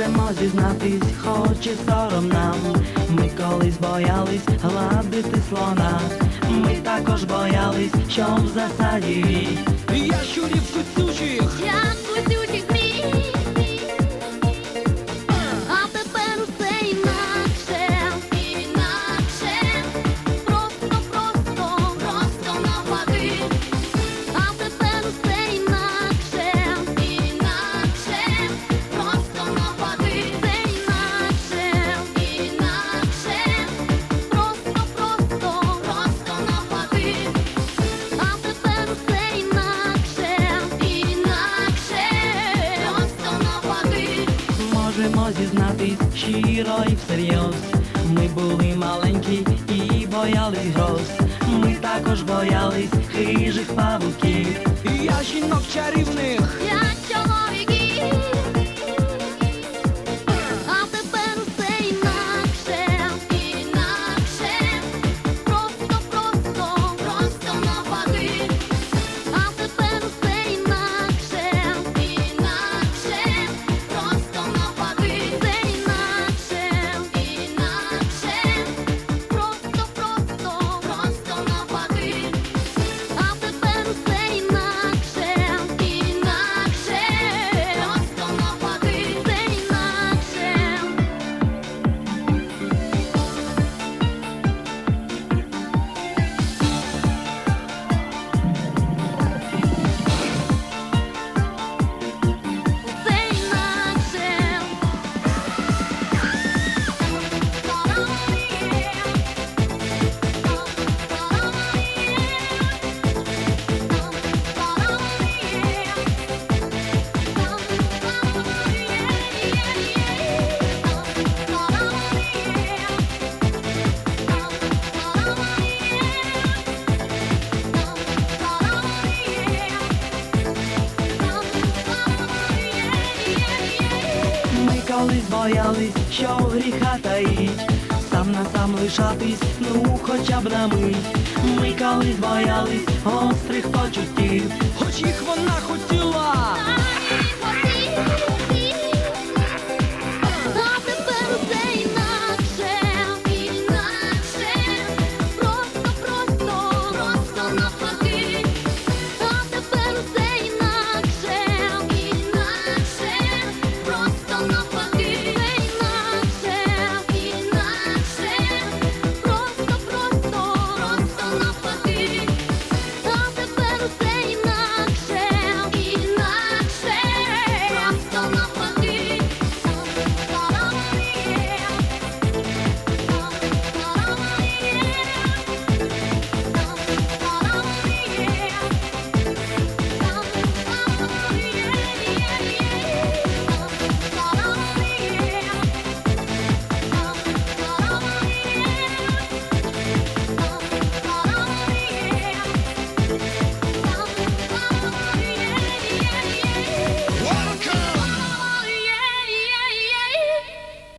Можемо зізнатись, хоч і сором нам. Ми колись боялись гладити слона. Ми також боялись, що в засаді Я щурів можемо зізнатись щиро і всерйоз. Ми були маленькі і боялись гроз. Ми також боялись хижих павуків. Я жінок чарівних Колись боялись, що гріха таїть, сам на сам лишатись, ну хоча б на мить. Ми колись боялись гострих почуттів. Хоч їх вона хотіла